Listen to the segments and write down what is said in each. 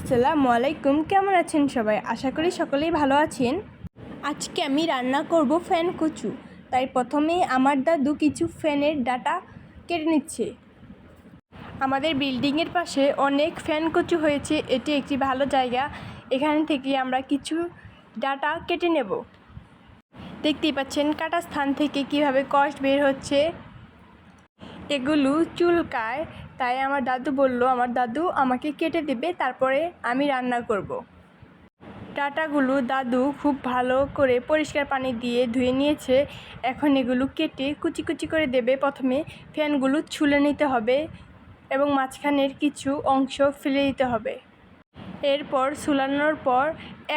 আসসালামু আলাইকুম, কেমন আছেন সবাই? আশা করি সকলেই ভালো আছেন। আজকে আমি রান্না করব ফ্যান কচু। তাই প্রথমে আমার দাদু কিছু ফ্যানের ডাটা কেটে নিচ্ছে। আমাদের বিল্ডিংয়ের পাশে অনেক ফ্যান কচু হয়েছে। এটি একটি ভালো জায়গা। এখান থেকে আমরা কিছু ডাটা কেটে নেব। দেখতেই পাচ্ছেন কাটা স্থান থেকে কীভাবে কষ্ট বের হচ্ছে। এগুলো চুলকায় তাই আমার দাদু বলল, আমার দাদু আমাকে কেটে দেবে, তারপরে আমি রান্না করব। ডাটাগুলো দাদু খুব ভালো করে পরিষ্কার পানি দিয়ে ধুয়ে নিয়েছে। এখন এগুলো কেটে কুচি কুচি করে দেবে। প্রথমে ফ্যানগুলো ছুলে নিতে হবে এবং মাঝখানের কিছু অংশ ফেলে দিতে হবে। এরপর সুলানোর পর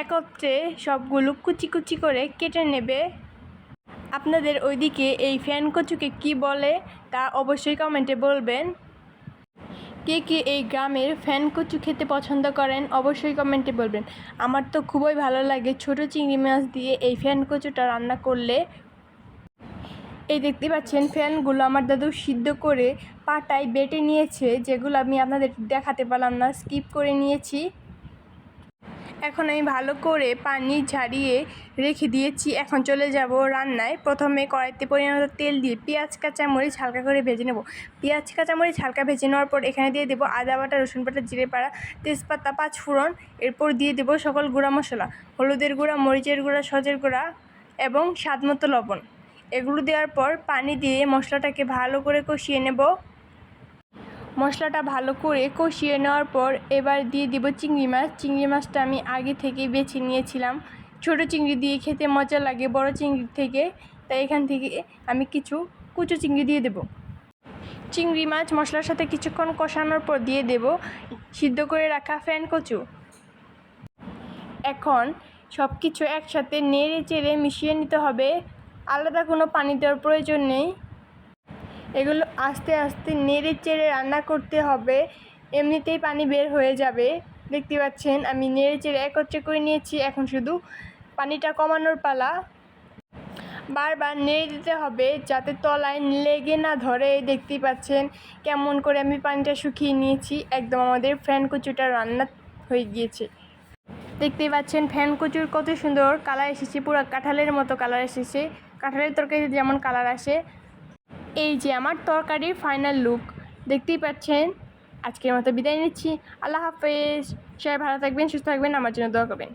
একত্রে সবগুলো কুচি কুচি করে কেটে নেবে। আপনাদের ওইদিকে এই ফ্যান কচুকে কি বলে তা অবশ্যই কমেন্টে বলবেন। কে কে এই গ্রামের ফ্যান কচু খেতে পছন্দ করেন অবশ্যই কমেন্টে বলবেন। আমার তো খুবই ভালো লাগে ছোট চিংড়ি মাছ দিয়ে এই ফ্যান কচুটা রান্না করলে। এই দেখতে পাচ্ছেন ফ্যানগুলো আমার দাদু সিদ্ধ করে পাটায় বেটে নিয়েছে, যেগুলো আমি আপনাদের দেখাতে পারলাম না, স্কিপ করে নিয়েছি। এখন আমি ভালো করে পানি ঝারিয়ে রেখে দিয়েছি। এখন চলে যাব রান্নায়। প্রথমে কড়াইতে পরিমাণ তেল দিয়ে পেঁয়াজ, কাঁচামরিচ হালকা করে ভেজে নেব। পেঁয়াজ, কাঁচামরিচ হালকা ভেজে নেওয়ার পর এখানে দিয়ে দেবো আদা বাটা, রসুন বাটা, জিরে পাড়া তেজপাতা পাঁচ ফোড়ন এরপর দিয়ে দেবো সকল গুঁড়া মশলা, হলুদের গুঁড়া, মরিচের গুঁড়া, সজের গুঁড়া এবং স্বাদ মতো লবণ। এগুলো দেওয়ার পর পানি দিয়ে মশলাটাকে ভালো করে কষিয়ে নেব। মশলাটা ভালো করে কষিয়ে নেওয়ার পর এবার দিয়ে দিব চিংড়ি মাছ। চিংড়ি মাছটা আমি আগে থেকেই বেছে নিয়েছিলাম। ছোট চিংড়ি দিয়ে খেতে মজা লাগে, বড় চিংড়ি থেকে। তাই এখান থেকে আমি কিছু কুচো চিংড়ি দিয়ে দেব। চিংড়ি মাছ মশলার সাথে কিছুক্ষণ কষানোর পর দিয়ে দেব। সিদ্ধ করে রাখা ফ্যান কচু। এখন সব কিছু একসাথে নেড়ে চেড়ে মিশিয়ে নিতে হবে। আলাদা কোনো পানি দেওয়ার প্রয়োজন নেই। এগুলো আস্তে আস্তে নেড়ে চেড়ে রান্না করতে হবে। এমনিতেই পানি বের হয়ে যাবে। দেখতে পাচ্ছেন, আমি নেড়ে চেড়ে একত্রে করে নিয়েছি। এখন শুধু পানিটা কমানোর পালা। বারবার নেড়ে দিতে হবে যাতে তলায় লেগে না ধরে। দেখতেই পাচ্ছেন, কেমন করে আমি পানিটা শুকিয়ে নিয়েছি। একদম আমাদের ফ্যান কচুটা রান্না হয়ে গিয়েছে। দেখতেই পাচ্ছেন, ফ্যান কচুর কত সুন্দর কালার এসেছে। পুরো কাঁঠালের মতো কালার এসেছে। কাঁঠালের তরকারিতে যেমন কালার আসে এই যে আমার তরকারির ফাইনাল লুক দেখতেই পাচ্ছেন? আজকের মতো বিদায় নিচ্ছি। আল্লাহ হাফেজ। সবাই ভালো থাকবেন, সুস্থ থাকবেন, আমার জন্য দোয়া করবেন।